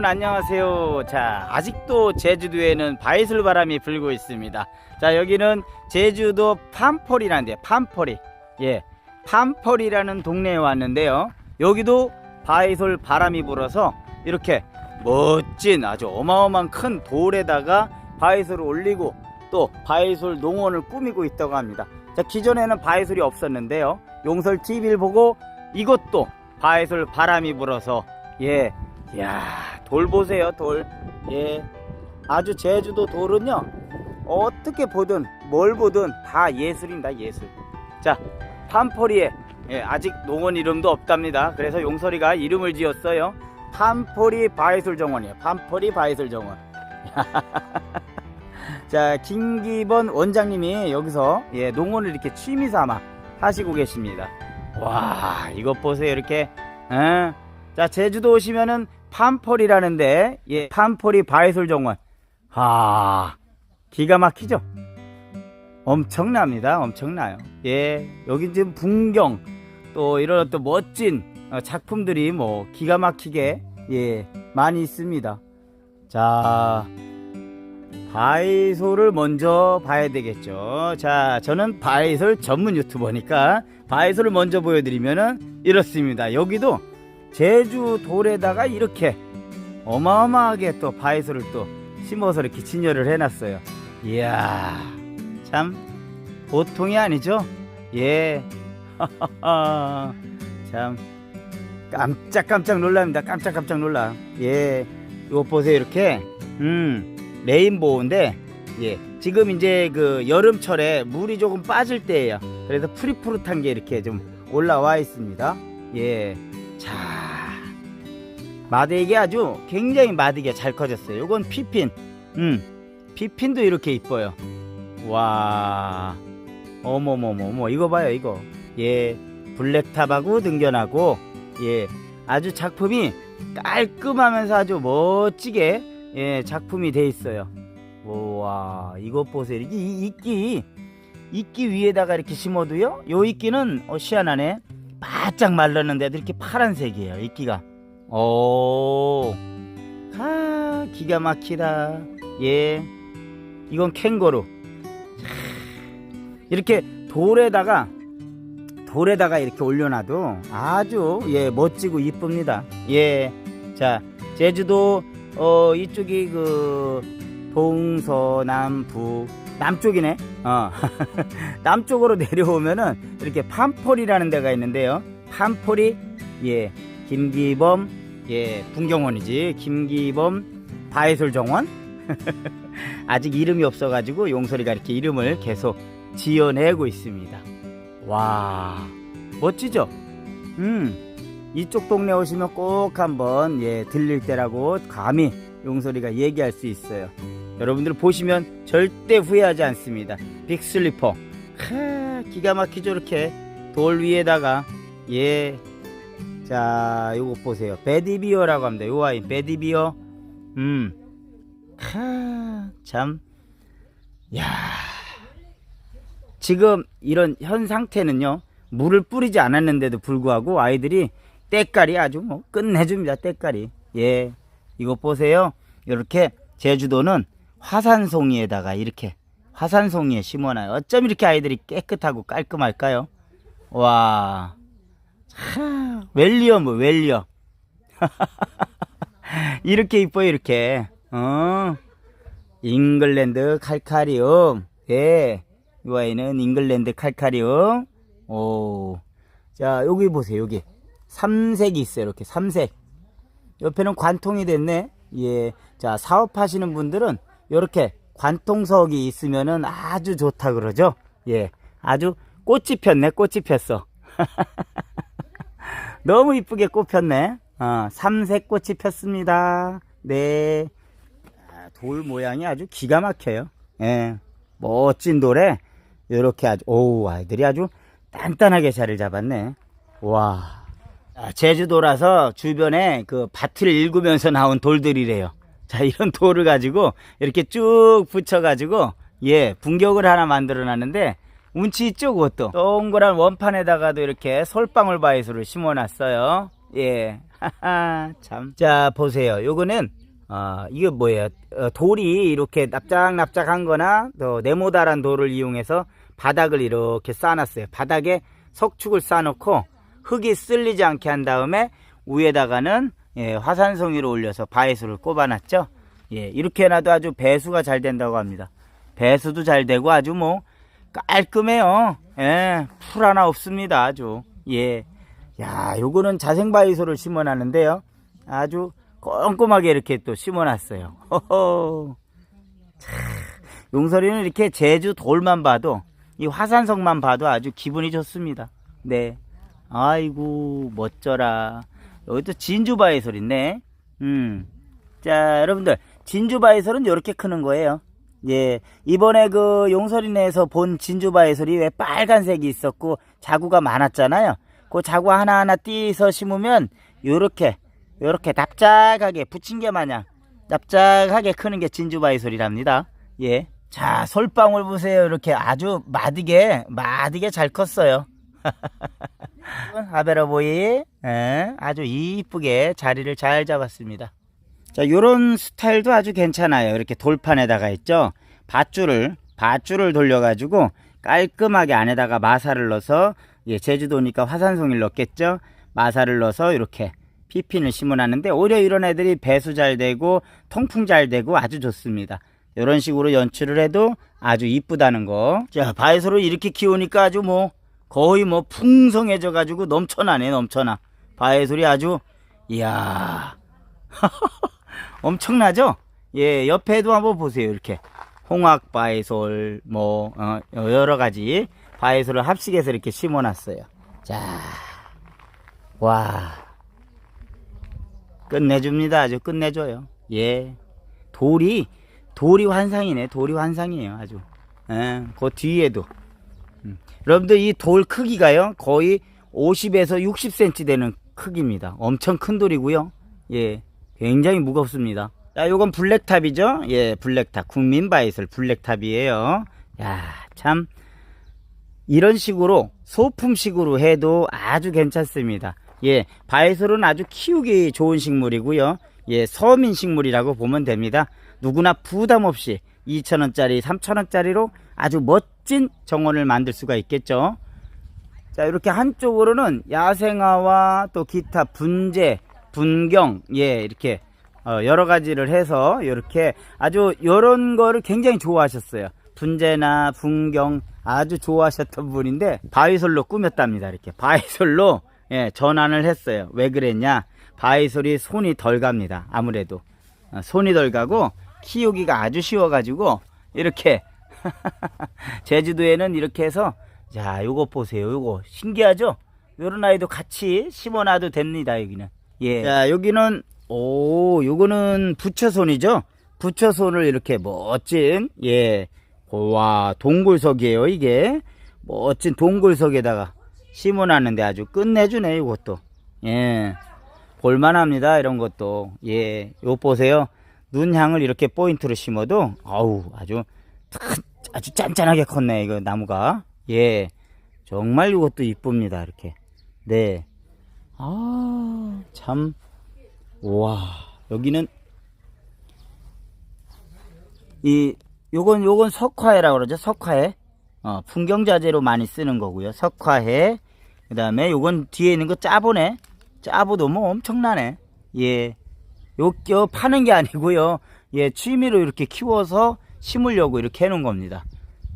여러분 안녕하세요. 자, 아직도 제주도에는 바이슬 바람이 불고 있습니다. 자, 여기는 제주도 판포리라는데 판포리. 예. 판포리라는 동네에 왔는데요. 여기도 바이솔 바람이 불어서 이렇게 멋진 아주 어마어마한 큰 돌에다가 바이솔을 올리고 또 바이솔 농원을 꾸미고 있다고 합니다. 자, 기존에는 바이솔이 없었는데요. 용설 TV를 보고 이것도 바이솔 바람이 불어서 예. 야, 돌 보세요, 돌. 예. 아주 제주도 돌은요. 어떻게 보든 뭘 보든 다 예술입니다, 예술. 자, 판포리에 예, 아직 농원 이름도 없답니다. 그래서 용설이가 이름을 지었어요. 판포리 바이솔 정원이에요. 판포리 바이솔 정원. 자, 김기번 원장님이 여기서 예, 농원을 이렇게 취미 삼아 하시고 계십니다. 와, 이것 보세요. 이렇게. 예. 자, 제주도 오시면은 판포리라는데, 예, 판포리 바이솔 정원. 아, 기가 막히죠? 엄청납니다. 엄청나요. 예, 여기 지금 풍경, 또 이런 또 멋진 어, 작품들이 뭐 기가 막히게, 예, 많이 있습니다. 자, 바이솔을 먼저 봐야 되겠죠. 자, 저는 바이솔 전문 유튜버니까 바이솔을 먼저 보여드리면은 이렇습니다. 여기도 제주 돌에다가 이렇게 어마어마하게 또 바이솔을 또 심어서 이렇게 진열을 해놨어요. 이야, 참 보통이 아니죠? 예, 참 깜짝깜짝 놀랍니다. 깜짝깜짝 놀라. 예, 이거 보세요 이렇게, 음, 레인보우인데, 예, 지금 이제 그 여름철에 물이 조금 빠질 때예요. 그래서 푸릿푸릿한 게 이렇게 좀 올라와 있습니다. 예, 자, 마대기 아주 굉장히 마대기가 잘 커졌어요. 이건 피핀. 음, 피핀도 이렇게 이뻐요. 와, 어머머머머, 이거 봐요, 이거. 예, 블랙탑하고 등견하고, 예, 아주 작품이 깔끔하면서 아주 멋지게, 예, 작품이 돼 있어요. 와, 이것 보세요. 이 이끼, 이끼 위에다가 이렇게 심어도요, 요 이끼는, 어, 희한하네. 바짝 말랐는데도 이렇게 파란색이에요, 이끼가. 오, 아, 기가 막히다. 예, 이건 캥거루. 이렇게 돌에다가 돌에다가 이렇게 올려놔도 아주 예 멋지고 이쁩니다. 예, 자 제주도 어 이쪽이 그 동서남북 남쪽이네. 어 남쪽으로 내려오면은 이렇게 판포리라는 데가 있는데요. 판포리 예 김기범 예 분경원이지 김기범 바이솔 정원 아직 이름이 없어가지고 용소리가 이렇게 이름을 계속 지어내고 있습니다. 와 멋지죠? 음 이쪽 동네 오시면 꼭 한번 예 들릴 때라고 감히 용소리가 얘기할 수 있어요. 여러분들 보시면 절대 후회하지 않습니다. 빅슬리퍼 크, 기가 막히죠 이렇게 돌 위에다가 예. 자, 요거 보세요. 베디비어라고 합니다. 요 와인 베디비어. 음. 크, 참. 야. 지금 이런 현 상태는요. 물을 뿌리지 않았는데도 불구하고 아이들이 때깔이 아주 뭐 끝내줍니다. 때깔이. 예. 이거 보세요. 이렇게 제주도는 화산송이에다가 이렇게 화산송이에 심어놔요. 어쩜 이렇게 아이들이 깨끗하고 깔끔할까요? 와. 하, 웰리엄 뭐 웰리엄. 이렇게 이뻐요 이렇게. 어. 잉글랜드 칼카리움. 예. 이 아이는 잉글랜드 칼카리움. 오. 자, 여기 보세요. 여기. 삼색이 있어요. 이렇게 삼색. 옆에는 관통이 됐네. 예. 자, 사업하시는 분들은 이렇게 관통석이 있으면은 아주 좋다 그러죠. 예. 아주 꽃이 폈네. 꽃이 폈어. 너무 이쁘게 꽃 폈네. 어, 삼색 꽃이 폈습니다. 네. 아, 돌 모양이 아주 기가 막혀요. 예. 멋진 돌에 이렇게 아주 오우 아이들이 아주 단단하게 자리를 잡았네. 와. 아, 제주도라서 주변에 그 밭을 읽으면서 나온 돌들이래요. 자, 이런 돌을 가지고 이렇게 쭉 붙여 가지고 예, 분격을 하나 만들어 놨는데 운치 있죠, 그것도. 동그란 원판에다가도 이렇게 솔방울 바이스를 심어 놨어요. 예. 참. 자, 보세요. 요거는, 어, 이거 뭐예요? 어, 돌이 이렇게 납작납작한 거나, 또 네모다란 돌을 이용해서 바닥을 이렇게 쌓아놨어요. 바닥에 석축을 쌓아놓고 흙이 쓸리지 않게 한 다음에 위에다가는 예, 화산송이로 올려서 바위수를 꼽아놨죠. 예, 이렇게 해놔도 아주 배수가 잘 된다고 합니다. 배수도 잘 되고 아주 뭐 깔끔해요. 예, 풀 하나 없습니다. 아주. 예. 야, 요거는 자생바위소를 심어 놨는데요. 아주 꼼꼼하게 이렇게 또 심어 놨어요. 호호. 참, 용설이는 이렇게 제주 돌만 봐도 이 화산석만 봐도 아주 기분이 좋습니다. 네. 아이고 멋져라. 여기 또 진주바위솔 있네. 음. 자, 여러분들 진주바위솔은 이렇게 크는 거예요. 예, 이번에 그 용설이네에서 본 진주바위솔이 왜 빨간색이 있었고 자구가 많았잖아요. 그 자구 하나하나 띄서 심으면 요렇게 요렇게 납작하게 부침개 마냥 납작하게 크는 게 진주바위솔이랍니다. 예. 자, 솔방울 보세요. 이렇게 아주 마디게 마디게 잘 컸어요. 아베라보이 예, 아주 이쁘게 자리를 잘 잡았습니다. 자, 요런 스타일도 아주 괜찮아요. 이렇게 돌판에다가 있죠. 밧줄을 밧줄을 돌려가지고 깔끔하게 안에다가 마사를 넣어서 예, 제주도니까 화산송이를 넣겠죠. 마사를 넣어서 이렇게 피핀을 심어놨는데 오히려 이런 애들이 배수 잘 되고 통풍 잘 되고 아주 좋습니다. 이런 식으로 연출을 해도 아주 이쁘다는 거. 자, 바이소로 이렇게 키우니까 아주 뭐 거의 뭐 풍성해져 가지고 넘쳐나네 넘쳐나. 바이솔이 아주 이야 엄청나죠? 예, 옆에도 한번 보세요. 이렇게 홍학 바이솔 뭐 어, 여러 가지 바이솔을 합식해서 이렇게 심어놨어요. 자, 와 끝내줍니다. 아주 끝내줘요. 예, 돌이 돌이 환상이네. 돌이 환상이에요. 아주. 예, 그 뒤에도. 음. 여러분들 이 돌 크기가요 거의 50에서 60cm 되는 크기입니다. 엄청 큰 돌이고요. 예, 굉장히 무겁습니다. 자, 요건 블랙탑이죠? 예, 블랙탑. 국민바이슬 블랙탑이에요. 야, 참. 이런 식으로 소품식으로 해도 아주 괜찮습니다. 예, 바이솔은 아주 키우기 좋은 식물이고요. 예, 서민 식물이라고 보면 됩니다. 누구나 부담 없이 2,000원짜리, 3,000원짜리로 아주 멋진 정원을 만들 수가 있겠죠. 자, 이렇게 한쪽으로는 야생화와 또 기타 분재, 분경, 예, 이렇게 어, 여러 가지를 해서 이렇게 아주 이런 거를 굉장히 좋아하셨어요. 분재나 분경 아주 좋아하셨던 분인데 바위솔로 꾸몄답니다. 이렇게 바위솔로 예, 전환을 했어요. 왜 그랬냐? 바위솔이 손이 덜 갑니다. 아무래도 어, 손이 덜 가고 키우기가 아주 쉬워가지고 이렇게 제주도에는 이렇게 해서 자 요거 보세요. 요거 신기하죠? 요런 아이도 같이 심어놔도 됩니다. 여기는 예. 자 여기는 오 요거는 부처손이죠? 부처손을 이렇게 멋진 예. 와 동굴석이에요 이게. 멋진 동굴석에다가 심어 놨는데 아주 끝내주네 이것도. 예. 볼만합니다 이런 것도. 예 요 보세요. 눈향을 이렇게 포인트로 심어도 아우 아주 아주 짠짠하게 컸네 이거 나무가. 예. 정말 이것도 이쁩니다 이렇게. 네 아 참. 와 여기는 이 요건 요건 석화해라고 그러죠 석화해. 어, 풍경 자재로 많이 쓰는 거고요. 석화해. 그 다음에 요건 뒤에 있는 거 짜보네. 짜보도 뭐 엄청나네. 예. 요, 요 파는 게 아니고요. 예 취미로 이렇게 키워서 심으려고 이렇게 해 놓은 겁니다.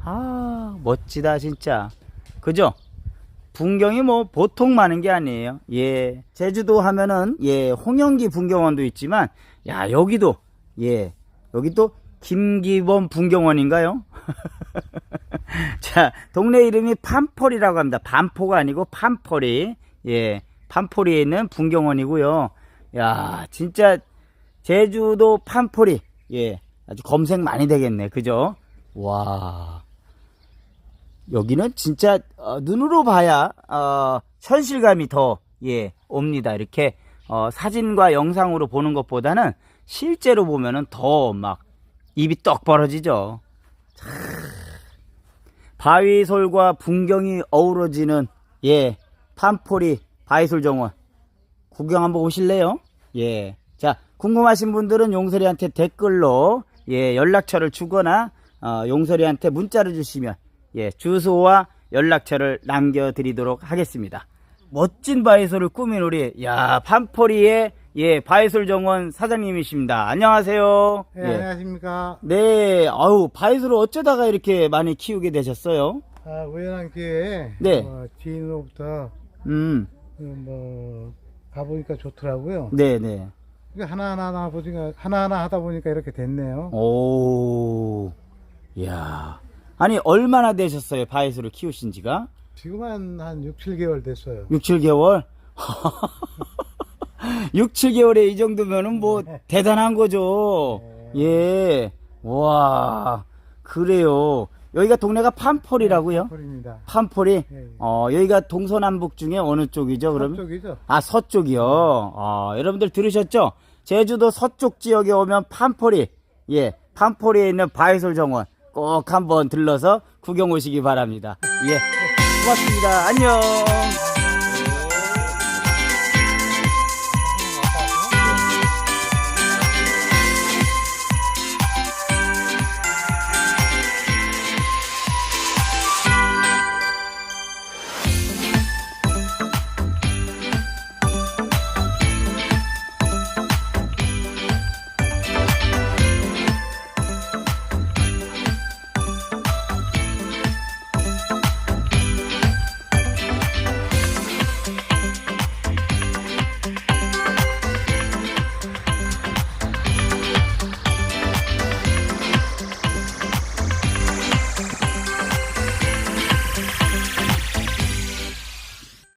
아 멋지다 진짜. 그죠 분경이 뭐 보통 많은 게 아니에요. 예. 제주도 하면은 예, 홍영기 분경원도 있지만 야, 여기도 예. 여기 또 김기범 분경원인가요? 자, 동네 이름이 판포리라고 합니다. 반포가 아니고 판포리. 예. 판포리에 있는 분경원이고요. 야, 진짜 제주도 판포리. 예. 아주 검색 많이 되겠네. 그죠? 와. 여기는 진짜 어, 눈으로 봐야 어, 현실감이 더 예, 옵니다. 이렇게 어, 사진과 영상으로 보는 것보다는 실제로 보면은 더 막 입이 떡 벌어지죠. 참, 바위솔과 분경이 어우러지는 예 판포리 바위솔 정원 구경 한번 오실래요? 예. 자, 궁금하신 분들은 용설이한테 댓글로 예, 연락처를 주거나 어, 용설이한테 문자를 주시면 예, 주소와 연락처를 남겨드리도록 하겠습니다. 멋진 바이솔을 꾸민 우리 야 판포리의 예 바이솔 정원 사장님이십니다. 안녕하세요. 네, 예. 안녕하십니까. 네, 아우 바이솔을 어쩌다가 이렇게 많이 키우게 되셨어요? 아, 우연한 기회에 네. 어, 지인으로부터 음, 음, 뭐 가보니까 좋더라고요. 네, 네. 이게 하나하나 하다 보니까 하나하나 하다 보니까 이렇게 됐네요. 오, 야, 아니 얼마나 되셨어요 바이솔을 키우신 지가? 지금 한, 한 6, 7개월 됐어요. 6, 7개월? 6, 7개월에 이 정도면은 뭐 대단한 거죠. 예. 와, 그래요. 여기가 동네가 판폴이라고요? 폴입니다. 판폴이? 예, 예. 어, 여기가 동서남북 중에 어느 쪽이죠, 그러면? 쪽이죠. 아, 서쪽이요. 아, 여러분들 들으셨죠? 제주도 서쪽 지역에 오면 판포리, 예, 판포리에 있는 바이솔 정원 꼭 한번 들러서 구경 오시기 바랍니다. 예, 고맙습니다. 안녕.